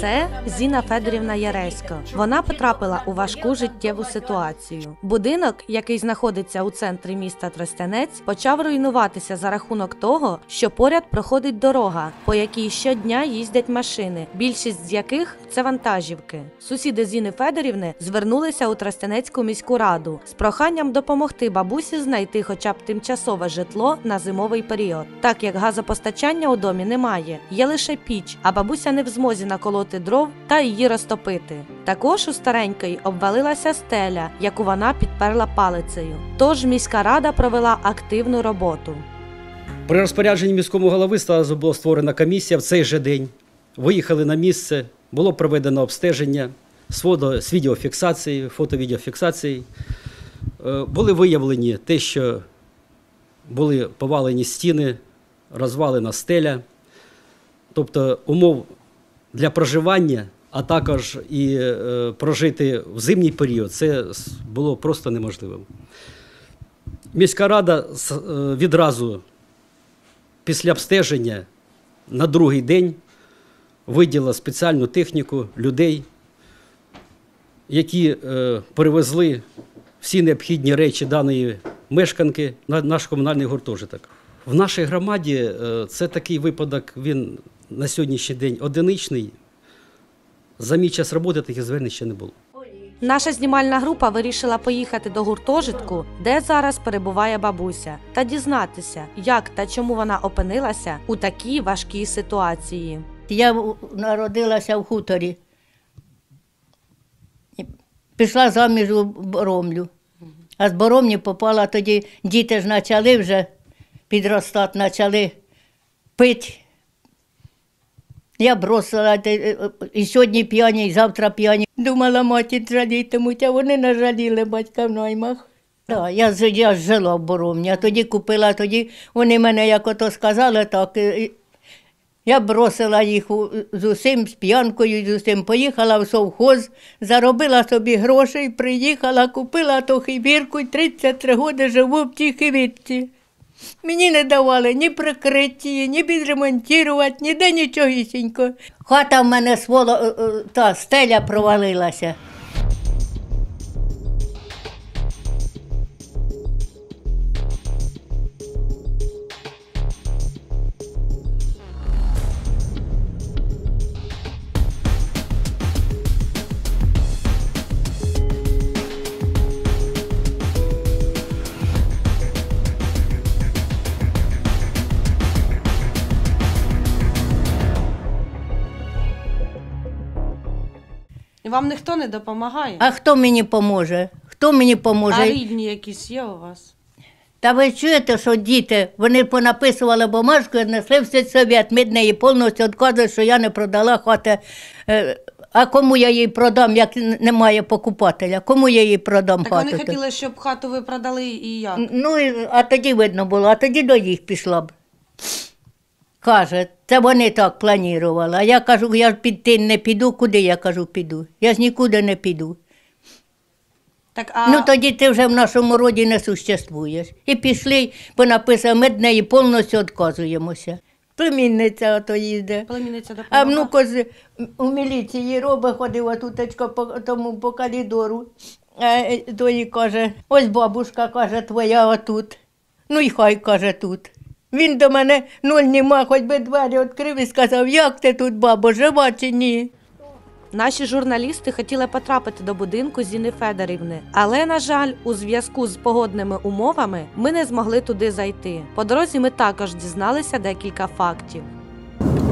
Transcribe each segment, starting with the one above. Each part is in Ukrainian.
Це Зіна Федорівна Яресько. Вона потрапила у важку життєву ситуацію. Будинок, який знаходиться у центрі міста Тростянець, почав руйнуватися за рахунок того, що поряд проходить дорога, по якій щодня їздять машини, більшість з яких це вантажівки. Сусіди Зіни Федорівни звернулися у Тростянецьку міську раду з проханням допомогти бабусі знайти хоча б тимчасове житло на зимовий період, так як газопостачання у домі немає, є лише піч, а бабуся не в змозі наколоти дров та її розтопити. Також у старенької обвалилася стеля, яку вона підперла палицею. Тож міська рада провела активну роботу. При розпорядженні міського голови була створена комісія в цей же день. Виїхали на місце, було проведено обстеження з фото, з відеофіксації, фото-відеофіксації. Е, Були виявлені те, що були повалені стіни, розвалена стеля, тобто умов для проживання, а також і е, прожити в зимній період, це було просто неможливим. Міська рада е, відразу після обстеження на другий день виділила спеціальну техніку людей, які е, перевезли всі необхідні речі даної мешканки на наш комунальний гуртожиток. В нашій громаді е, це такий випадок, він на сьогоднішній день одиничний. За мій час роботи таких звернень ще не було. Наша знімальна група вирішила поїхати до гуртожитку, де зараз перебуває бабуся, та дізнатися, як та чому вона опинилася у такій важкій ситуації. Я народилася в хуторі. Пішла заміж у Боромлю. А з Боромні попала тоді, діти ж почали вже підростати, почали пити. Я бросила е, і сьогодні п'яні, і завтра п'яні. Думала, маті жалітимуть, а вони не жаліли батька в наймах. Да, я, я жила в Боромні, а тоді купила, тоді вони мене як ото сказали, так. і я бросила їх з усім, з п'янкою, з усім. Поїхала в совхоз, заробила собі грошей, приїхала, купила ту хибірку і 33 роки живу в тій хибірці. Мені не давали ні прикриття, ні підремонтувати, ніде нічогісінько. Хата в мене своло, е, е, та стеля провалилася. Вам ніхто не допомагає? А хто мені поможе? Хто мені поможе? А рідні якісь є у вас? Та ви чуєте, що діти, вони понаписували бумажку і несли в сільсовет. Ми неї повністю відказують, що я не продала хати. Е, А кому я її продам, як немає покупателя? Кому я її продам Так хату? вони хотіли, щоб хату ви продали і як? Ну, а тоді видно було, а тоді до їх пішла б. Каже, це вони так планували. А я кажу, я ж піти не піду. Куди я кажу, піду? Я ж нікуди не піду. Так, а... Ну тоді ти вже в нашому роді не существуєш. І пішли, понаписали, ми від неї повністю відказуємося. Племінниця ото їде. Племінниця А допомагає? внуко з у міліції робить, ходив отутечко по тому по коридору. А е, той каже: ось бабушка каже, твоя отут. Ну й хай каже тут. Він до мене нуль нема, хоч би двері відкрив і сказав, як ти тут, бабо, жива чи ні? Наші журналісти хотіли потрапити до будинку Зіни Федорівни, але, на жаль, у зв'язку з погодними умовами ми не змогли туди зайти. По дорозі ми також дізналися декілька фактів.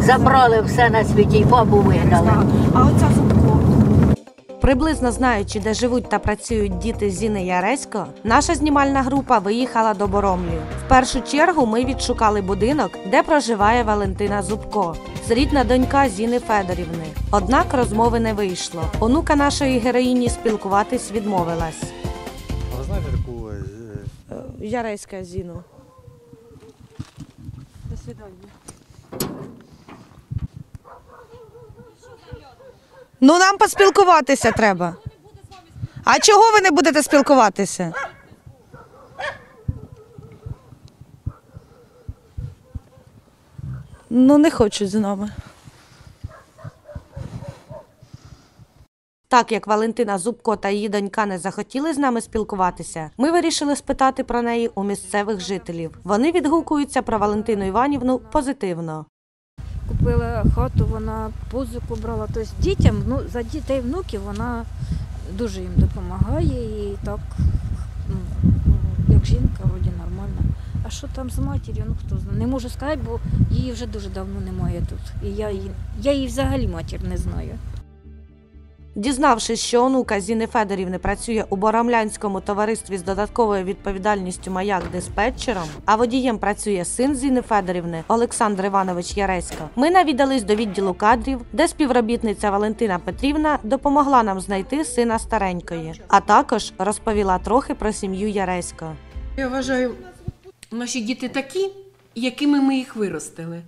Забрали все на світі, й бабу вигнали. А оця. Приблизно знаючи, де живуть та працюють діти Зіни Яресько, наша знімальна група виїхала до Боромлі. В першу чергу ми відшукали будинок, де проживає Валентина Зубко, рідна донька Зіни Федорівни. Однак розмови не вийшло. Онука нашої героїні спілкуватись відмовилась. А ви знаєте таку е, Яреська Зіну. До свидання. Ну, нам поспілкуватися треба. А чого ви не будете спілкуватися? Ну, не хочуть з нами. Так як Валентина Зубко та її донька не захотіли з нами спілкуватися, ми вирішили спитати про неї у місцевих жителів. Вони відгукуються про Валентину Іванівну позитивно. Купила хату, вона позику брала. Тобто дітям, ну, за дітей внуків вона дуже їм допомагає і так, ну, як жінка, вроді нормальна. А що там з матір'ю, ну хто знає. Не можу сказати, бо її вже дуже давно немає тут. І я її, я її взагалі матір не знаю. Дізнавшись, що онука Зіни Федорівни працює у Боромлянському товаристві з додатковою відповідальністю маяк диспетчером, а водієм працює син Зіни Федорівни Олександр Іванович Яресько, ми навідались до відділу кадрів, де співробітниця Валентина Петрівна допомогла нам знайти сина старенької, а також розповіла трохи про сім'ю Яресько. Я вважаю, наші діти такі, якими ми їх виростили.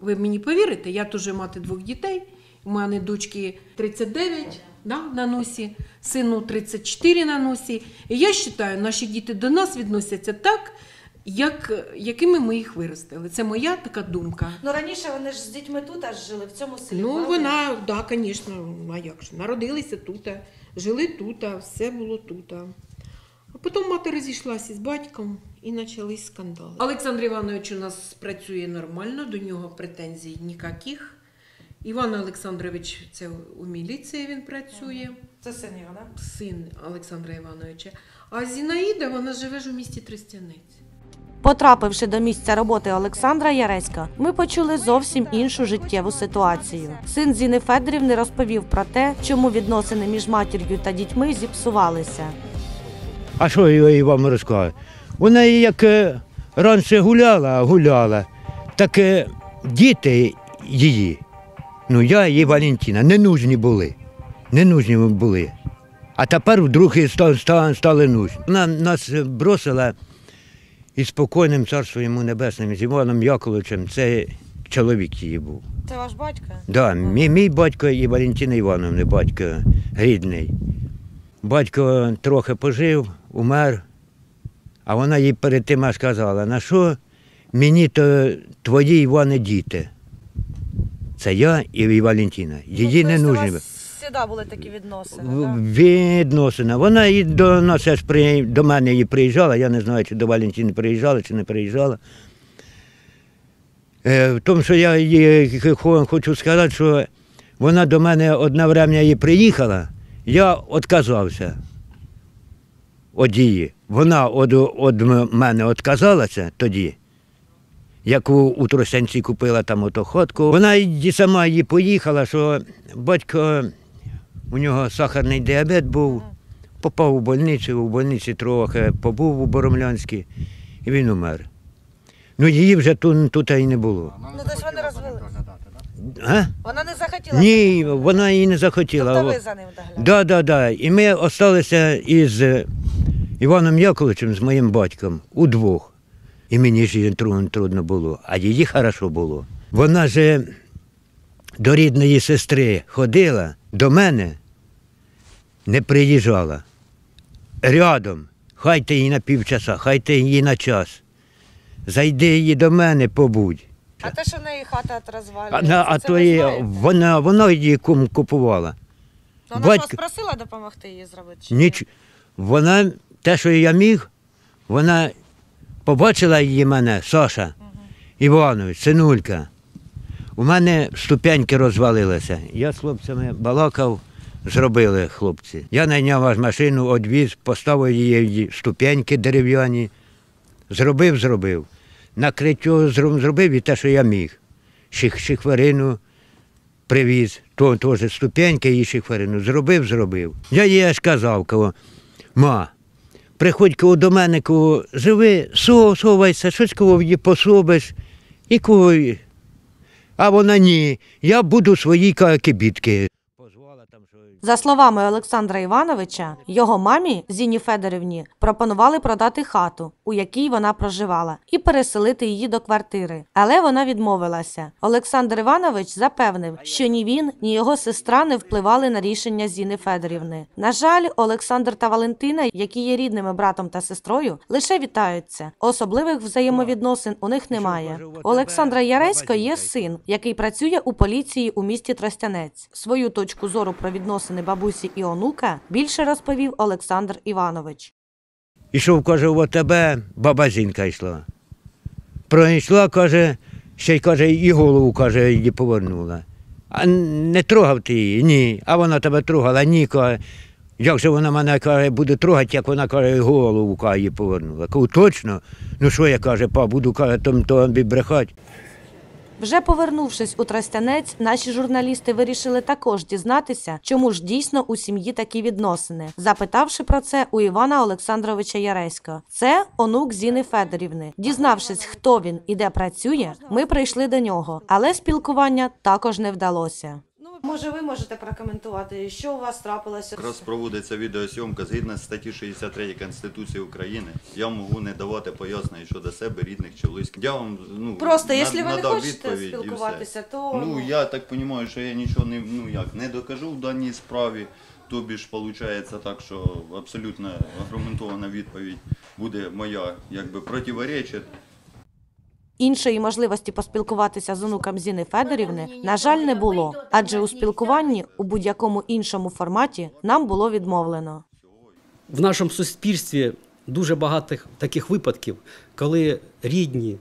Ви мені повірите, я теж мати двох дітей. У мене дочки 39 да, на носі, сину 34 на носі. І я вважаю, наші діти до нас відносяться так, як, якими ми їх виростили. Це моя така думка. Ну раніше вони ж з дітьми тут аж жили в цьому селі. Ну, вона, так, да, звісно, а як ж, народилися тут, жили тут, все було тут. А потім мати розійшлася з батьком і почались скандали. Олександр Іванович у нас працює нормально, до нього претензій ніяких. Іван Олександрович, це у міліції він працює, Це син його, да? син Олександра Івановича. А Зінаїда, вона живе ж у місті Тростянець. Потрапивши до місця роботи Олександра Яреська, ми почули зовсім іншу життєву ситуацію. Син Зіни Федорівни розповів про те, чому відносини між матір'ю та дітьми зіпсувалися. А що я їй вам розказую? Вона як е, раніше гуляла, гуляла, так е, діти її, ну я і Валентина, не нужні були. Не нужні були. А тепер вдруг і ста- ста- стали нужні. Вона нас бросила із спокійним царством йому небесним, з Іваном Яковлевичем, це чоловік її був. Це ваш батько? Да, мій, мій батько і Валентина Івановна, батько рідний. Батько трохи пожив, умер, а вона їй перед тим сказала, на що мені то твої Іване діти? Це я і Валентина. Її не нужні. завжди були такі відносини. В- Відносина. Вона і до нас аж при, до мене і приїжджала, я не знаю, чи до Валентини приїжджала, чи не приїжджала. Е, в тому, що я їй хочу сказати, що вона до мене одне время і приїхала, я відказався від її. Вона від мене відказалася тоді, як у, Тростянці купила там ото ходку. Вона і сама її поїхала, що батько у нього сахарний діабет був, попав у больницю, у больниці трохи побув у Боромлянській, і він умер. Ну її вже тут, тут і не було. Ну, вони розвели. А? Вона не захотіла. Ні, вона її не захотіла. Тобто ви за ним доглядаєте? Да, да, да. І ми залишилися із е, Іваном Яковлевичем, з моїм батьком, удвох. І мені ж її трудно, було, а її хорошо було. Вона же до рідної сестри ходила, до мене не приїжджала. Рядом, хай ти її на півчаса, хай ти її на час. Зайди її до мене, побудь. А те, що в неї хата от А, а це то ви знаєте? вона, вона її кум купувала. Ну, Вона вас батько- просила допомогти її зробити? чи ні? Ніч... Вона, те, що я міг, вона побачила її мене, Саша Іванович, синулька. У мене ступеньки розвалилися. Я з хлопцями балакав, зробили хлопці. Я найняв аж машину, одвіз, поставив її ступеньки дерев'яні. Зробив, зробив. Накриття зроб- зробив і те, що я міг. Ших, шихварину привіз, то теж ступеньки і шихварину. Зробив, зробив. Я їй аж казав, кого, ма, приходь до мене, кого живи, со, совайся, щось кого пособиш, і кого. А вона ні, я буду свої ка- кибітки. Позвала там, що За словами Олександра Івановича, його мамі Зіні Федорівні пропонували продати хату, у якій вона проживала, і переселити її до квартири. Але вона відмовилася. Олександр Іванович запевнив, що ні він, ні його сестра не впливали на рішення Зіни Федорівни. На жаль, Олександр та Валентина, які є рідними братом та сестрою, лише вітаються. Особливих взаємовідносин у них немає. Олександра Яресько є син, який працює у поліції у місті Тростянець. Свою точку зору про відносини відносини бабусі і онука, більше розповів Олександр Іванович. Ішов, каже, в тебе баба жінка йшла. Пройшла, каже, ще й каже, і голову каже, її повернула. А не трогав ти її? Ні. А вона тебе трогала, ні, каже. Як же вона мене каже, буде трогати, як вона каже, голову каже, її повернула. Кажу, точно? Ну що я каже, па, буду каже, том тобі брехати. Вже повернувшись у Тростянець, наші журналісти вирішили також дізнатися, чому ж дійсно у сім'ї такі відносини, запитавши про це у Івана Олександровича Яреська. Це онук Зіни Федорівни. Дізнавшись, хто він і де працює, ми прийшли до нього, але спілкування також не вдалося. Ну, може, ви можете прокоментувати, що у вас трапилося? Якраз проводиться відеосйомка згідно з статті 63 Конституції України. Я можу не давати пояснень щодо себе, рідних чи близьких. Я вам ну Просто, якщо ви не надав хочете відповідь і все. спілкуватися, то ну я так розумію, що я нічого не ну як не докажу в даній справі. Тобі ж виходить так, що абсолютно аргументована відповідь буде моя, якби противоречить Іншої можливості поспілкуватися з онуком Зіни Федорівни, на жаль, не було, адже у спілкуванні у будь-якому іншому форматі нам було відмовлено. В нашому суспільстві дуже багато таких випадків, коли рідні,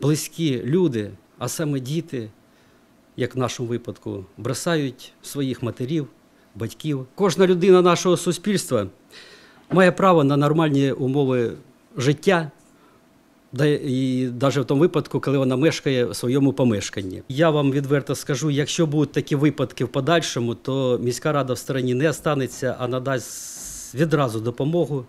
близькі люди, а саме діти, як в нашому випадку, бросають своїх матерів, батьків. Кожна людина нашого суспільства має право на нормальні умови життя. Да і навіть в тому випадку, коли вона мешкає в своєму помешканні. Я вам відверто скажу, якщо будуть такі випадки в подальшому, то міська рада в стороні не останеться, а надасть відразу допомогу